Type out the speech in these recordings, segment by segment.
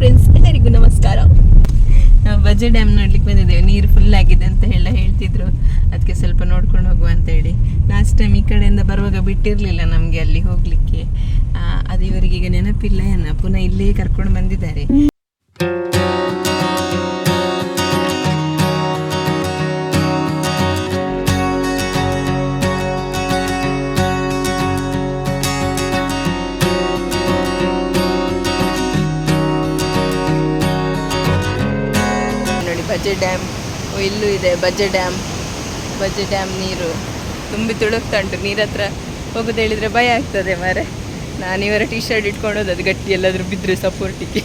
Friends ಎಲ್ಲರಿಗೂ ನಮಸ್ಕಾರ. ನಾವು ಬಜೆ ಡ್ಯಾಮ್ ನೋಡ್ಲಿಕ್ಕೆ ಬಂದಿದ್ದೇವೆ. ನೀರು ಫುಲ್ ಆಗಿದೆ ಅಂತ ಎಲ್ಲ ಹೇಳ್ತಿದ್ರು. ಅದಕ್ಕೆ ಸ್ವಲ್ಪ ನೋಡ್ಕೊಂಡು ಹೋಗುವ ಅಂತ ಹೇಳಿ. ಲಾಸ್ಟ್ ಟೈಮ್ ಈ ಕಡೆಯಿಂದ ಬರುವಾಗ ಬಿಟ್ಟಿರಲಿಲ್ಲ ನಮಗೆ ಅಲ್ಲಿ ಹೋಗ್ಲಿಕ್ಕೆ. ಅದು ಇವರಿಗೆ ಈಗ ನೆನಪಿಲ್ಲ ಏನ? ಪುನಃ ಇಲ್ಲೇ ಕರ್ಕೊಂಡು ಬಂದಿದ್ದಾರೆ. ನೋಡಿ ಬಜೆ ಡ್ಯಾಮ್. ಇಲ್ಲೂ ಇದೆ, ಬಜೆ ಡ್ಯಾಮ್. ಬಜೆ ಡ್ಯಾಮ್ ನೀರು. ತುಂಬಿ ತುಳುಕ್ತಾ ಉಂಟು ನೀರ ಹತ್ರ ಹೋಗೋದು ಹೇಳಿದ್ರೆ ಭಯ ಆಗ್ತದೆ ಮಾರೆ. ನಾನು ಇವರ ಟೀ ಶರ್ಟ್ ಇಟ್ಕೊಂಡು ಅದು ಗಟ್ಟಿ ಎಲ್ಲಾದರೂ ಬಿದ್ದರೆ ಸಪೋರ್ಟಿಗೆ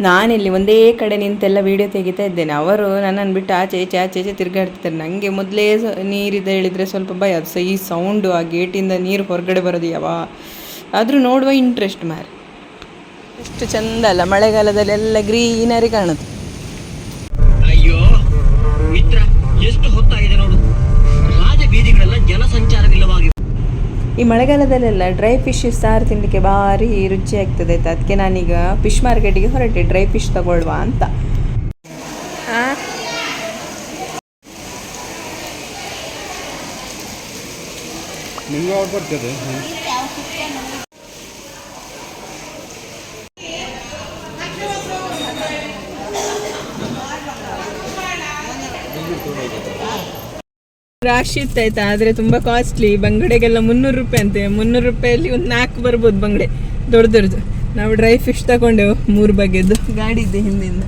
ನಾನಿಲ್ಲಿ ಒಂದೇ ಕಡೆ ನಿಂತೆಲ್ಲ ವಿಡಿಯೋ ತೆಗಿತಾ ಇದ್ದೇನೆ. ಅವರು ನನ್ನನ್ನು ಬಿಟ್ಟು ಆಚೆ ಈಚೆ ಆಚೆ ಈಚೆ ತಿರುಗಾಡ್ತಿದ್ದಾರೆ ನನಗೆ ಮೊದಲೇ ನೀರಿದೆ ಹೇಳಿದರೆ ಸ್ವಲ್ಪ ಭಯ. ಅದು ಸಹ ಈ ಸೌಂಡು ಆ ಗೇಟಿಂದ ನೀರು ಹೊರಗಡೆ ಬರೋದು ಯಾವ? ಆದರೂ ನೋಡುವ ಇಂಟ್ರೆಸ್ಟ್ ಮಾರೆ. ಎಷ್ಟು ಚಂದ ಅಲ್ಲ ಮಳೆಗಾಲದಲ್ಲಿ ಎಲ್ಲ ಗ್ರೀನರಿ ಕಾಣುತ್ತೆ. ಈ ಮಳೆಗಾಲದಲ್ಲೆಲ್ಲ ಡ್ರೈ ಫಿಶ್ ಸಾರು ತಿನ್ನಲಿಕ್ಕೆ ಭಾರಿ ರುಚಿ ಆಗ್ತದೆ ಆಯ್ತಾ ಅದಕ್ಕೆ ನಾನೀಗ ಫಿಶ್ ಮಾರ್ಕೆಟಿಗೆ ಹೊರಟೆ ಡ್ರೈ ಫಿಶ್ ತಗೊಳ್ವಾ ಅಂತ. ಬರ್ತದೆ? ರಾಶಿ ಇತ್ತಾಯ್ತಾ ಆದರೆ ತುಂಬ ಕಾಸ್ಟ್ಲಿ ಬಂಗಡೆಗೆಲ್ಲ ಮುನ್ನೂರು ರೂಪಾಯಿ ಅಂತೆ. ಮುನ್ನೂರು ರೂಪಾಯಲ್ಲಿ ಒಂದು ನಾಲ್ಕು ಬರ್ಬೋದು ಬಂಗಡೆ. ದೊಡ್ಡ ದೊಡ್ಡದು ನಾವು ಡ್ರೈ ಫಿಶ್ ತಗೊಂಡೆವು, ಮೂರು ಬಗೆದ್ದು. ಗಾಡಿ ಇದೆ ಹಿಂದಿಂದ.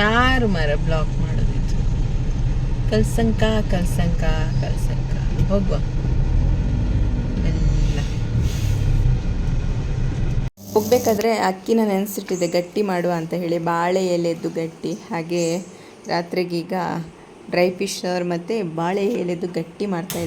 ಯಾರು ಮರ ಬ್ಲಾಕ್ ಮಾಡೋದಿತ್ತು? ಕಲ್ಸಂಕ ಕಲ್ಸಂಕ ಕಲ್ಸಂಕ. ಹೋಗುವ. ಹೋಗ್ಬೇಕಾದ್ರೆ ಅಕ್ಕಿನ ನೆನೆಸಿಟ್ಟಿದೆ ಗಟ್ಟಿ ಮಾಡುವ ಅಂತ ಹೇಳಿ. ಬಾಳೆ ಎಲೆದ್ದು ಗಟ್ಟಿ, ಹಾಗೆ ರಾತ್ರಿಗೀಗ ಡ್ರೈ ಫಿಶ್ ಅವ್ರು ಮತ್ತು ಬಾಳೆ ಎಲೆದು ಗಟ್ಟಿ ಮಾಡ್ತಾ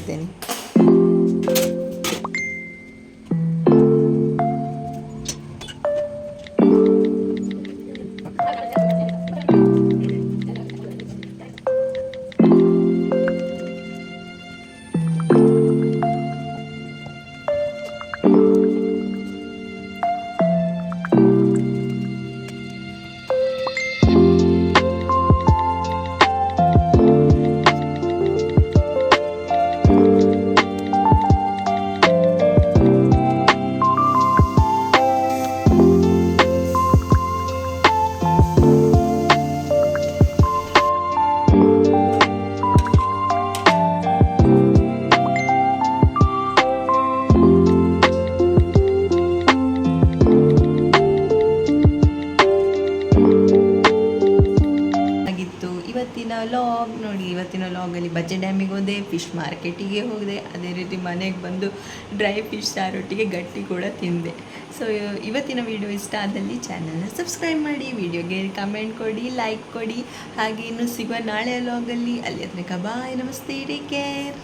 ಲಾಗ್ ನೋಡಿ, ಇವತ್ತಿನ ಲಾಗಲ್ಲಿ ಬಜ್ಜೆ ಡ್ಯಾಮಿಗೆ ಹೋದೆ, ಫಿಶ್ ಮಾರ್ಕೆಟಿಗೆ ಹೋದೆ, ಅದೇ ರೀತಿ ಮನೆಗೆ ಬಂದು ಡ್ರೈ ಫಿಶ್ ಸಾರೊಟ್ಟಿಗೆ ಗಟ್ಟಿ ಕೂಡ ತಿಂದೆ. ಸೊ ಇವತ್ತಿನ ವಿಡಿಯೋ ಇಷ್ಟ ಆದಲ್ಲಿ ಚಾನಲ್ನ ಸಬ್ಸ್ಕ್ರೈಬ್ ಮಾಡಿ ವಿಡಿಯೋಗೆ ಕಮೆಂಟ್ ಕೊಡಿ ಲೈಕ್ ಕೊಡಿ, ಹಾಗೆ ಇನ್ನು ಸಿಗುವ ನಾಳೆ ಲಾಗಲ್ಲಿ ಅಲ್ಲಿ. ತನಕ ಬಾಯ್ ನಮಸ್ತೆ ಟೇಕ್ ಕೇರ್